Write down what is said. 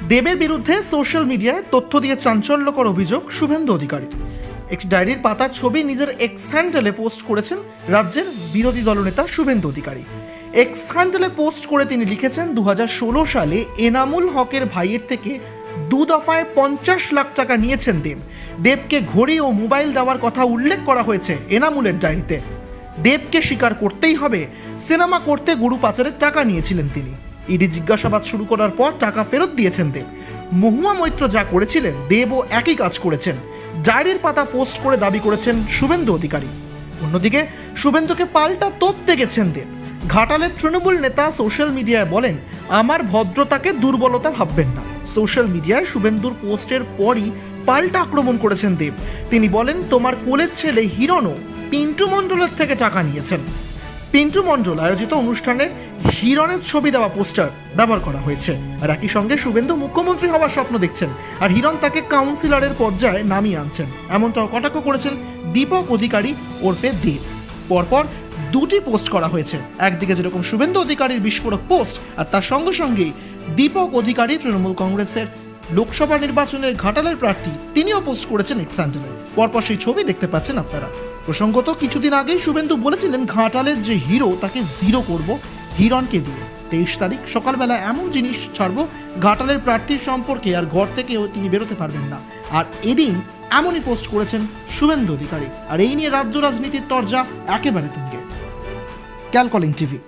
দেবের বিরুদ্ধে সোশ্যাল মিডিয়ায় তথ্য দিয়ে চাঞ্চল্যকর অভিযোগ শুভেন্দু অধিকারীর একটি ডায়েরির পাতার ছবি নিজের এক্স হ্যান্ডেলে পোস্ট করেছেন রাজ্যের বিরোধী দলনেতা শুভেন্দু অধিকারী। এক্স হ্যান্ডেলে পোস্ট করে তিনি লিখেছেন দু সালে এনামুল হকের ভাইয়ের থেকে দু দফায় পঞ্চাশ লাখ টাকা নিয়েছেন দেব। দেবকে ঘড়ি ও মোবাইল দেওয়ার কথা উল্লেখ করা হয়েছে এনামুলের ডায়েরিতে। দেবকে স্বীকার করতেই হবে, সিনেমা করতে গরু পাচারের টাকা নিয়েছিলেন তিনি। ইডি জিজ্ঞাসাবাদ শুরু করার পর টাকা ফেরত দিয়েছেন দেব। মহুয়া মৈত্র যা করেছিলেন, দেবও একই কাজ করেছেন। ডায়েরির পাতা পোস্ট করে দাবি করেছেন শুভেন্দু অধিকারী। অন্যদিকে, শুভেন্দুকে পাল্টা তোপ গেছেন দেব। ঘাটালের তৃণমূল নেতা সোশ্যাল মিডিয়ায় বলেন, আমার ভদ্রতাকে দুর্বলতা ভাববেন না। সোশ্যাল মিডিয়ায় শুভেন্দুর পোস্টের পরই পাল্টা আক্রমণ করেছেন দেব। তিনি বলেন, তোমার কোলের ছেলে হিরণও পিন্টু মণ্ডলের থেকে টাকা নিয়েছেন। পিন্টু মণ্ডল আয়োজিত অনুষ্ঠানের হিরণের ছবি দেওয়া পোস্টার ব্যবহার করা হয়েছে। আর একই সঙ্গে শুভেন্দু মুখ্যমন্ত্রী হওয়ার স্বপ্ন দেখছেন। আর হিরণ তাকে কাউন্সিলরের পর্যায়ে নামিয়ে আনছেন। এমনটাও কটাক্ষ করেছেন দীপক অধিকারী ওরফে দেব পরপর দুটি পোস্ট করা হয়েছে। একদিকে যেরকম শুভেন্দু অধিকারীর বিস্ফোরক পোস্ট, আর তার সঙ্গে সঙ্গেই দীপক অধিকারী তৃণমূল কংগ্রেসের লোকসভা নির্বাচনে ঘাটালের প্রার্থী তিনিও পোস্ট করেছেন এক্স হ্যান্ডেলে পরপর সেই ছবি দেখতে পাচ্ছেন আপনারা। প্রসঙ্গত, কিছুদিন আগেই শুভেন্দু বলেছিলেন ঘাটালের যে হিরো, তাকে জিরো করব। হিরণকে দিয়ে। তেইশ তারিখ সকালবেলা এমন জিনিস ছাড়বো, ঘাটালের প্রার্থীর সম্পর্কে আর ঘর থেকেও তিনি বেরোতে পারবেন না। আর এদিন এমনই পোস্ট করেছেন শুভেন্দু অধিকারী। আর এই নিয়ে রাজ্য রাজনীতির তরজা একেবারে তুঙ্গে। ক্যালকলিং টিভি।